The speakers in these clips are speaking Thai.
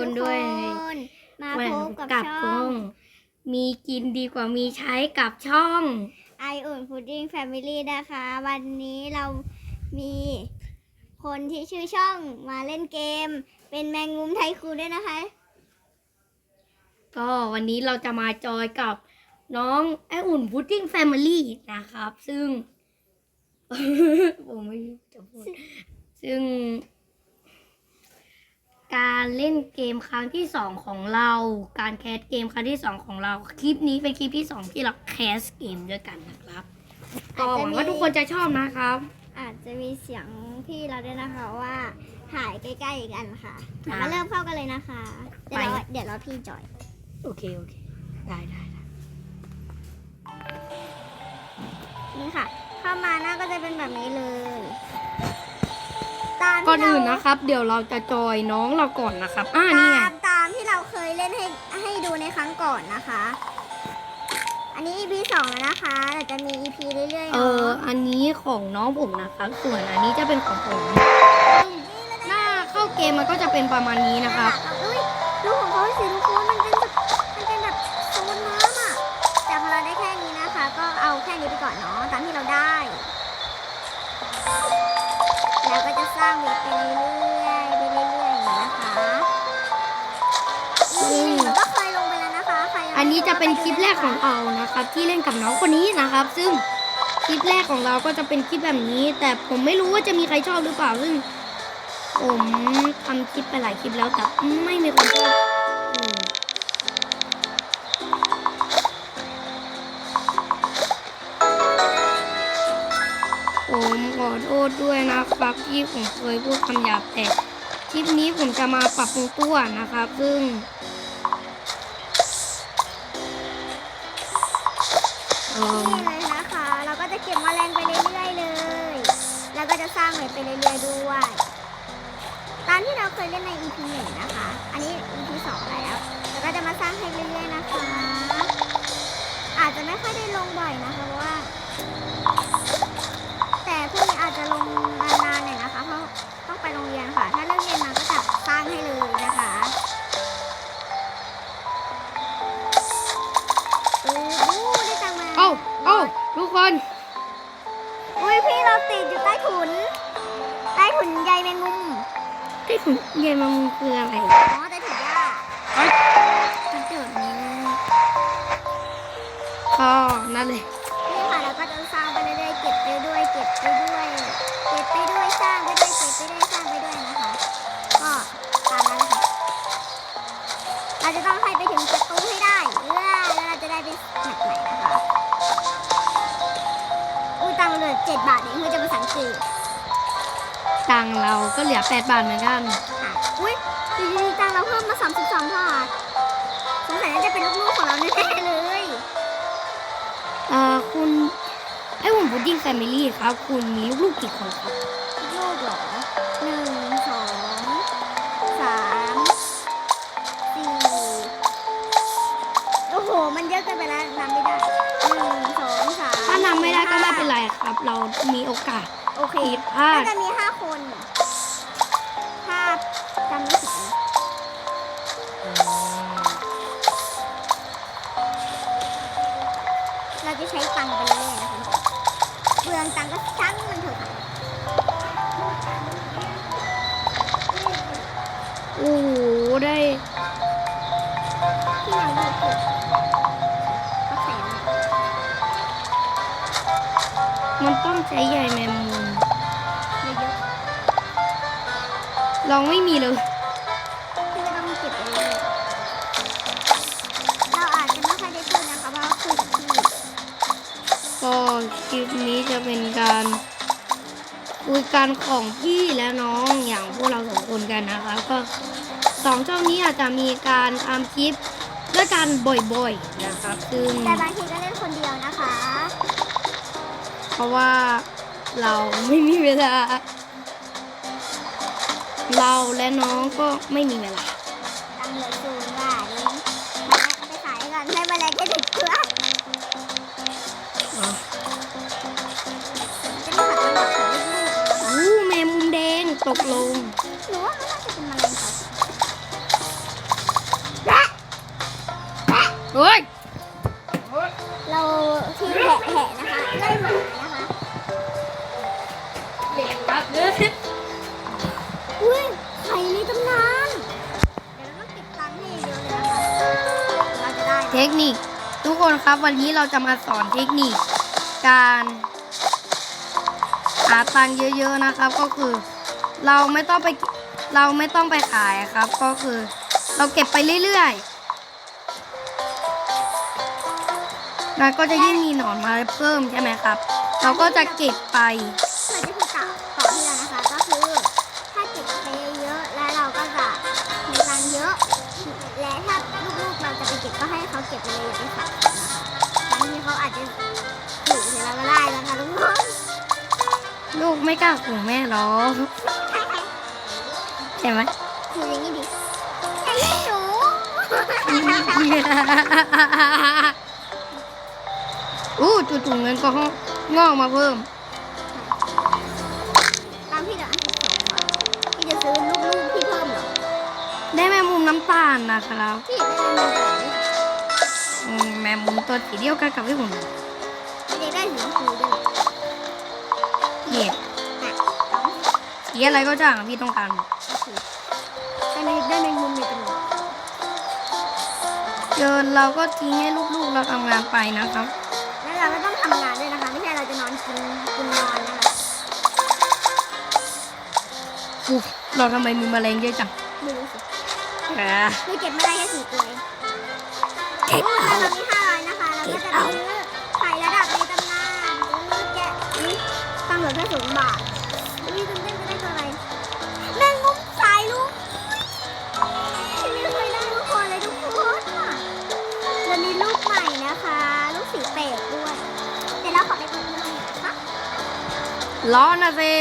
คนด้วยคนมาพบกับช่ช่อองงมีกินดีกว่ามีใช้กับช่องไออุ่นพุดดิ้งแฟมิลี่นะคะ วันนี้เรามีคนที่ชื่อช่องมาเล่นเกม เป็นแมงมุมไทคูนด้วยนะคะ ก็วันนี้เราจะมาจอยกับน้องไออุ่นพุดดิ้งแฟมิลี่นะครับ ซึ่งผมไม่รู้จะพูดซึ่งการ เล่นเกมครั้งที่สองของเรา การแคสเกมครั้งที่สองของเรา คลิปนี้เป็นคลิปที่สองที่เราแคสเกมด้วยกันนะครับก็หวังว่าทุกคนจะชอบนะครับ อาจจะมีเสียงพี่เราด้วยนะคะว่าถ่ายใกล้ๆกันค่ะอะ มาเริ่มเข้ากันเลยนะคะ เดี๋ยวเราไปเดี๋ยวเราพี่จอย โอเคโอเค ได้ได้ได้นี่ค่ะ เข้ามาหน้าก็จะเป็นแบบนี้เลย ตามที่ก่อนอื่นเรานะครับ เดี๋ยวเราจะจอยน้องเราก่อนนะครับ อ่านี่ไงตามตามที่เราเคยเล่นให้ให้ดูในครั้งก่อนนะคะ อันนี้ EP สองแล้วนะคะแต่จะมี EP เรื่อยๆเอเนาอะอันนี้ของน้องผมนะครับ ส่วนอันนี้จะเป็นของผม หน้าเข้าเกมมันก็จะเป็นประมาณนี้นะครับอุ้ยดูของเขาสิทุกคนมันเป็นแบบมันเป็นแบบโซนน้ำอะแต่พอเราได้แค่นี้นะคะ ก็เอาแค่นี้ไปก่อนเนาะตามที่เราได้ แล้วก็จะสร้างเว็บไปเรื่อยๆไปเรื่อยๆอย่างนี้นะคะนี่ก็เคยลงไปแล้วนะคะใครยังไม่อันนี้จะเป็นคลิปแรกของเรานะครับ ที่เล่นกับน้องคนนี้นะครับ ซึ่งคลิปแรกของเราก็จะเป็นคลิปแบบนี้ แต่ผมไม่รู้ว่าจะมีใครชอบหรือเปล่าซึ่งผมทำคลิปไปหลายคลิปแล้วแต่ไม่มีคนชอบ อโทษด้วยนะครับที่ผมเคยพูดคำหยาบแต่คลิปนี้ผมจะมาปรับปรุงตัวนะครับ ซึ่ง เอิ่มนี่เลยนะคะ เราก็จะเก็บแมลงไปเรื่อยๆเลย แล้วก็จะสร้างเว็บไปเรื่อยๆด้วยตามที่เราเคยเล่นใน EP หนึ่งนะคะ อันนี้ EP สองแล้ว แล้วก็จะมาสร้างให้เรื่อยๆนะคะ อาจจะไม่ค่อยได้ลงบ่อยนะคะเพราะว่า ไปโรงเรียนค่ะ ถ้าเลิกเรียนมาก็จะสร้างให้เลยนะคะเอออู้ได้ตังค์มาเอ้าเอ้าทุกคนอุ้ยพี่เราติดอยู่ใต้ถุน ใต้ถุนใยแมงมุมที่ถุงเย็นมันคืออะไรอ๋อใต้ถุนหญ้าถ้าเกิดนี้ก็นั่นเลย ตตังค์เราก็เหลือแปดบาทเหมือนกันค่ะอุ้ยอยู่ดีๆตังค์เราเพิ่มมา 32 บาท สงสัยน่าจะเป็นลูกๆของเราแน่ๆเลย เอ่อคุณไอ้ผมพุดดิ้งแฟมิลี่ครับ คุณมีลูกๆกี่คนครับ ลูกเหรอหนึ่งสอง เรามีโอกาส โอเคผิดพลาก็ดจะมีห้าคนถ้าจำไม่ผิดนะเราจะใช้ตังค์ไปเรื่อยๆนะคะเปลืองตังค์ก็ช่างมันเถอะค่ะโอ้โหได้ ที่ยังไม่ถูก ใช้ใยแมงมุมเยอะเราไม่มีเลยๆที่จะต้องเก็บไปเรื่อยๆเราอาจจะไม่ค่อยได้พูดนะคะเพราะว่าคุยกับพี่ก็คลิปนี้จะเป็นการคุยกันของพี่และน้องอย่างพวกเราสองคนกันนะคะก็สองช่องนี้อาจจะมีการทำคลิปด้วยกันบ่อยๆนะครับซึ่งแต่บางทีก็เล่นคนเดียวนะคะเพ ราะว่าเราไม่มีเวลา เราและน้องก็ไม่มีเวลาตังหลือศูนย์านี้ไปขายก่นให้มาเลยแค่ถึงเครื่องอู้แมงมุมแดงตกลงหนูว่ามันน่าจะเป็นแมลงสาบโอ้ย เทคนิค ทุกคนครับวันนี้เราจะมาสอนเทคนิค การหาตังเยอะๆนะครับ ก็คือ เราไม่ต้องไปเราไม่ต้องไปขายครับ ก็คือ เราเก็บไปเรื่อยๆมันก็จะยิ่งมีหนอนมาเพิ่มใช่ไหมครับ เราก็จะเก็บไป อาจจะถือเสร็จแล้วก็ได้นะคะทุกคนลูกไม่กล้าขู่แม่หรอกใช่ไหมถืออย่างนี้ดิอย่าเล่นหนูอู้จู่ๆเงินก็งอกมาเพิ่มตามพี่เดี๋ยวอันที่สองก่อนพี่จะซื้อลูกๆพี่เพิ่มเหรอได้แมงมุมน้ำตาลนะครับพี่อยากได้เงินไหนอืมแมงมุม ตัวสีเดียวกันกับที่ผมพี่อยากได้สีชมพูด้วยเหรอเหยียดน่ะสีอะไรก็จ้างพี่ต้องการโอเคแต่ในได้ในมุมในจำนวนเกินเราก็ทิ้งให้ลูกๆเราทำงานไปนะครับแล้วเราก็ต้องทำงานด้วยนะคะ ไม่ใช่เราจะนอนกินกินนอนนะคะอุ๊ยเราทำไมมีแมลงเยอะจังไม่รู้สิเออคือเก็บมาได้แค่สี่ตัวเองเก็บโอ้เอาเรามีห้า ร้อยนะคะเราก็จะไปซื้อไข่ระดับในตำนานซื้อแกะนี่ตั้งเหลือแค่ศูนย์บาทอุ้ยตื่นเต้นจะได้ตัวอะไรแมงมุมสายลุงฉันไม่เคยได้ลูกคอเลยทุกคนอะจะมีลูกใหม่นะคะ ลูกสีเปรตด้วย เดี๋ยวเราขอไปดเงินหน่อยนะคะ ร้อนนะสิ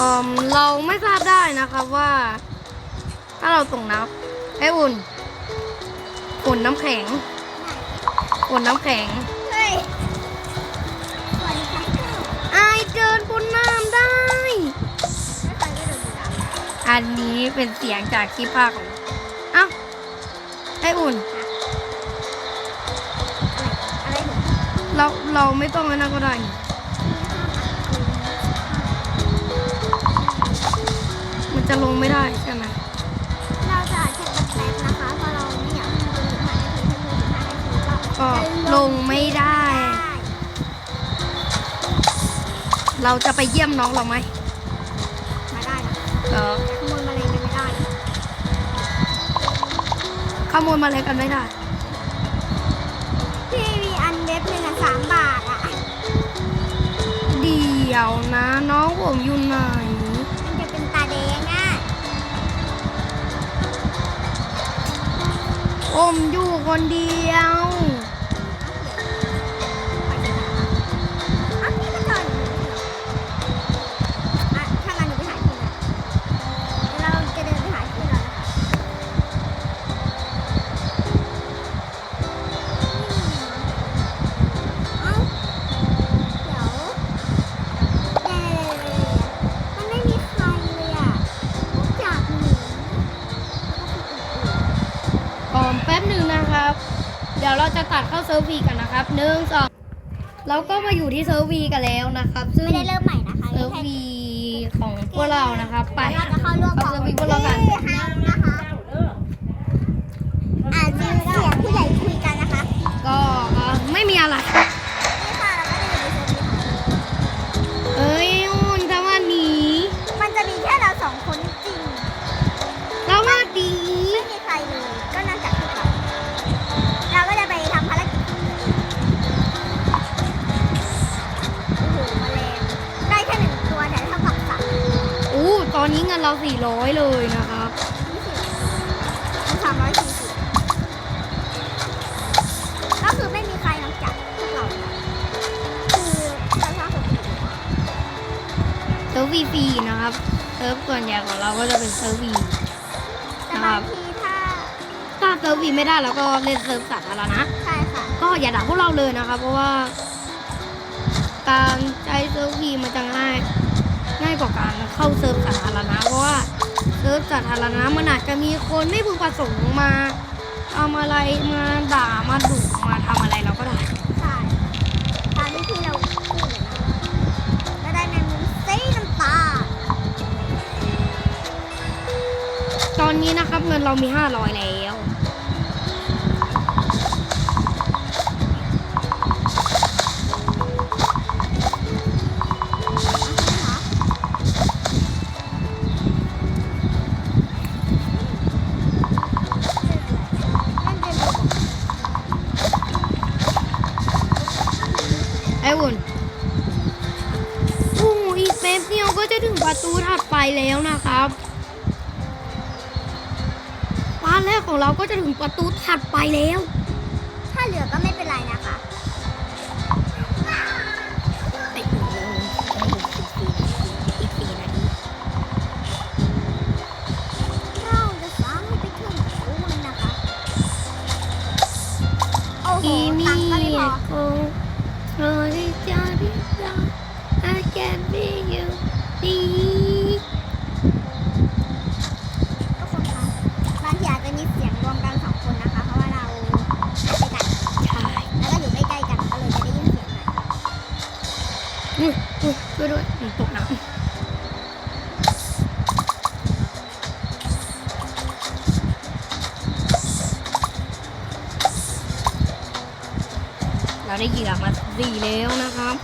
เอมเราไม่ทราบได้นะครับว่า ถ้าเราตกน้ำไอ้อุ่นอุ่นน้ำแข็งอุ่นน้ำแข็งเฮ้ยสวัสดีค่ะอายเดินบนน้ำได้ไม่เคยได้ดูอยู่แล้วอันนี้เป็นเสียงจากคลิปภาคของเอ้าไออุ่นอะไรหนูเราเราไม่ต้องไอ้นั่นก็ได้นี่ จะลงไม่ได้ใช่ไหมเราจะอัดแค่แป๊บๆนะคะเพราะเราไม่อยากให้มันเป็น15นาทีถ้าเกิน15นาทีก็ก็ลงไม่ได้ได้ เราจะไปเยี่ยมน้องเราไหมมาได้นะเออขโมยมาเลยกันไม่ได้นะขโมยมาเลยกันไม่ได้พี่มีอันเว็บหนึ่งอะสามบาทอะ เดี๋ยวนะ น้องผมอยู่ไหนมัน ผมอยู่คนเดียว ซิร์ฟวีกันนะครับหนึ่งสองเราก็มาอยู่ที่เซิร์ฟวีกันแล้วนะครับ ซึ่งไม่ได้เริ่มใหม่นะคะเซิร์ฟวีของพวกเรานะครับ ไปเราจะเข้าร่วมเข้าเซิร์ฟวีพวกเรากัน อู้ตอนนี้เงินเราสี่ร้อยเลยนะครับยี่สิบมันสามร้อยสี่สิบก็คือไม่มีใครนอกจากพวกเราค่ะคือเราชอบคนอื่นเซิร์ฟวีฟรีนะครับเซิร์ฟส่วนใหญ่ของเราก็จะเป็นเซิร์ฟวีแต่บางทีถ้าถ้าเซิร์ฟวีไม่ได้เราก็เล่นเซิร์ฟสาธารณะใช่ค่ะก็อย่าด่าพวกเราเลยนะครับ เพราะว่าการใช้เซิร์ฟพีมันจะง่าย ง่ายกว่าการเข้าเซิร์ฟสาธารณะเพราะว่าเซิร์ฟสาธารณะมันอาจจะมีคนไม่พึงประสงค์มาทำอะไรมาด่ามาดุมาทำอะไรเราก็ได้ใช่ตามที่พี่เราพูดเลยนะแล้วได้แมงมุมสีน้ำตาลตอนนี้นะครับเงินเรามี 500แล้วานแรกของเราก็จะถึงประตูถัดไปแล้ว ถ้าเหลือก็ไม่เป็นไรนะคะไปถึงแล้วอีกสี่นาทีเราจะสามารถไปถึงศูนย์นะคะโอ้โหอีตัมีงำเราได้เหยื่อมาสี่แล้วนะครับ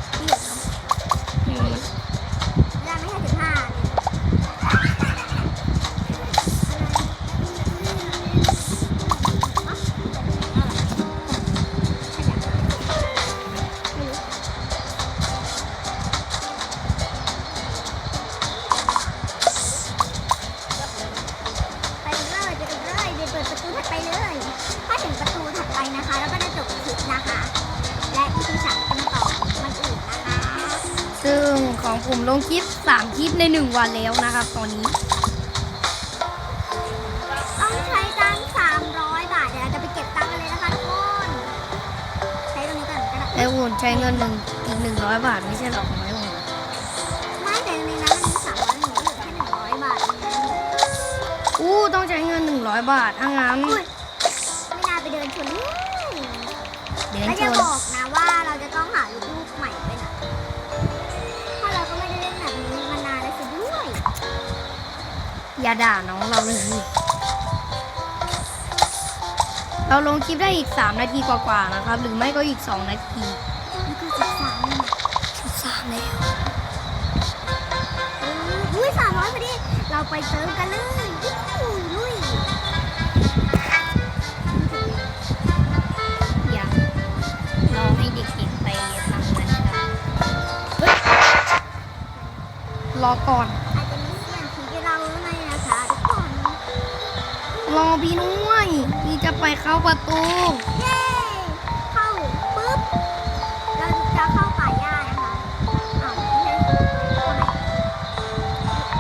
ซึ่งของผมลงคลิปสามคลิปในหนึ่งวันแล้วนะครับตอนนี้ ต้องใช้ตังค์สามร้อยบาท เดี๋ยวเราจะไปเก็บตังค์กันเลยนะคะทุกคนใช้ตรงนี้ก่อนก็ได้ไอ้วุ่นใช้เงินหนึ่งอีกหนึ่งร้อยบาทไม่ใช่หรอของไอ้วุ่นไม่แต่ในนั้นมันมีสามร้อยหนูเหลือแค่หนึ่งร้อยบาทเองอู้ต้องใช้เงินหนึ่งร้อยบาทถ้างั้นอุ้ยไม่น่าไปเดินชนเลยเดี๋ยวแล้วชจะนบอกนะว่าเราจะต้องหาลูกๆใหม่ด้วยนะ อย่าด่าน้องเราเลยเราลงคลิปได้อีก 3 นาทีกว่าๆนะครับ หรือไม่ก็อีก 2 นาทีแล้วก็สิบสามนี่นะสามแล้วเอออุ้ยสามร้อยพอดี เราไปเติมกันเลยอู้ลุยอย่ารอให้เด็กๆไปทำกันครับเฮ้ยรอก่อน อาจจะมีเสียงผีที่เราในนะคะทุกคน รอพี่นุ้ยพี่จะไปเข้าประตู เย้เข้าปุ๊บเราจะเข้าป่าหญ้านะคะอ้าวไม่ใช่ตัวไหน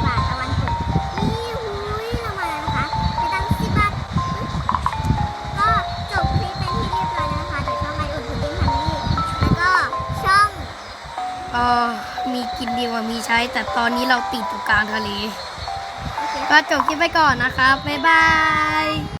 ป่าตะวันตกนี่หุยเรามาแล้วนะคะไปตั้งสิบบาทก็จบคลิปเป็นที่เรียบร้อยแล้วนะคะจากช่องไออุ่นพุดดิ้งฮันนี่แล้วก็ช่องเออมีกินดีกว่ามีใช้ แต่ตอนนี้เราติดอยู่กลางทะเลโอเค ก็จบคลิปไปก่อนนะครับ บ๊ายบาย